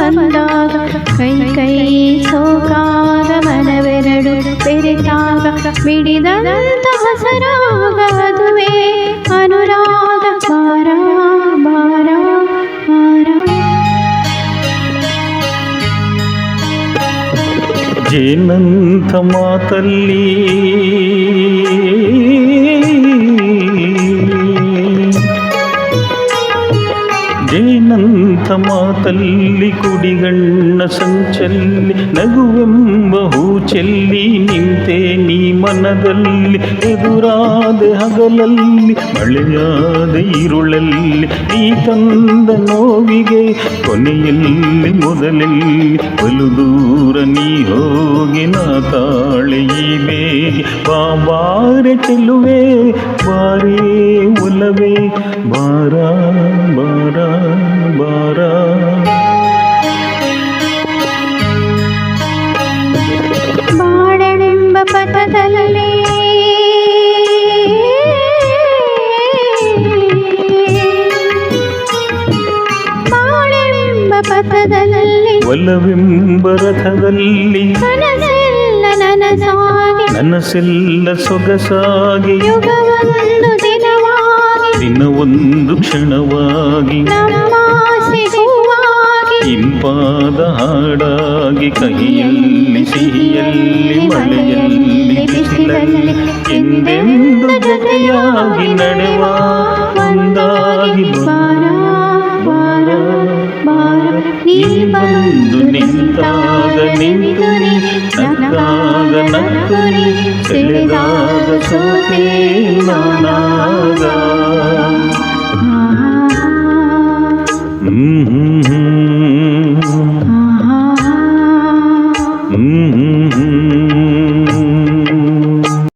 ಬಂದಾಗ ಕೈ ಕೈ ಸೋಕಾಗ ಮನವೆರಡು ಬೆರೆತಾಗ ಬಿಡಿದಂತ ಹಸರಾಗ ಅದುವೇ ಅನುರಾಗ ಬಾರ ಬಾರ ಬಾರ ಜೇನಂಥ ಮಾತಲ್ಲಿ ಜೇನಂಥ ಮಾತಲ್ಲಿ ಕುಡಿಗಣ್ಣ ಸಂಚಲ್ಲಿ ನಗುವೆಂಬ ಹೂ ಚೆಲ್ಲಿ ನಿಂತೆ ನೀ ಮನದಲ್ಲಿ ಎದುರಾದ ಹಗಲಲ್ಲಿ ಮಳೆಯಾದ ಇರುಳಲ್ಲಿ ನೀ ತಂದ ನೋವಿಗೆ ಕೊನೆಯಲ್ಲಿ ಮೊದಲಲ್ಲಿ ಬಲು ದೂರ ನೀ ಹೋಗಿ ನಾ ತಾಳೆ ಈ ಬೇಗೆ ಬಾ ಬಾರೆ ಚೆಲ್ಲುವೆ ಬಾರೇ ಒಲವೇ ಬಾರ ಬಾರ ಬಾಳೆಂಬ ಪಥದಲ್ಲಿ. ಬಾಳೆಂಬ ಪಥದಲ್ಲಿ. ಒಲವೆಂಬ ರಥದಲ್ಲಿ. ಕನಸೆಲ್ಲ ನನಸಾಗಿ. ನನಸೆಲ್ಲ ಸೊಗಸಾಗಿ. ಯುಗವೊಂದು ದಿನವಾಗಿ. ದಿನವೊಂದು ಕ್ಷಣವಾಗಿ. ನಮ್ಮ ಸಿಗುವಾಗಿ ಇಂಪಾದ ಹಾಡಾಗಿ ಕಹಿಯಲ್ಲಿ ಸಿಹಿಯಲ್ಲಿ ಮಳೆಯಲ್ಲಿ ಬಿಸಿಲಲ್ಲಿ ಎಂದೆಂದು ಜೊತೆಯಾಗಿ ನಡೆವ ಒಂದಾಗಿ ಬಾರ ಬಾರ ಬಾರ ನೀ ಬಂದು ನಿಂತಾಗ ನಿಂತು ನೀ ನಕ್ಕಾಗ ನಕ್ಕು ನೀ ಸೆಳೆದಾಗ ಸೋತೆ ನಾನಾಗ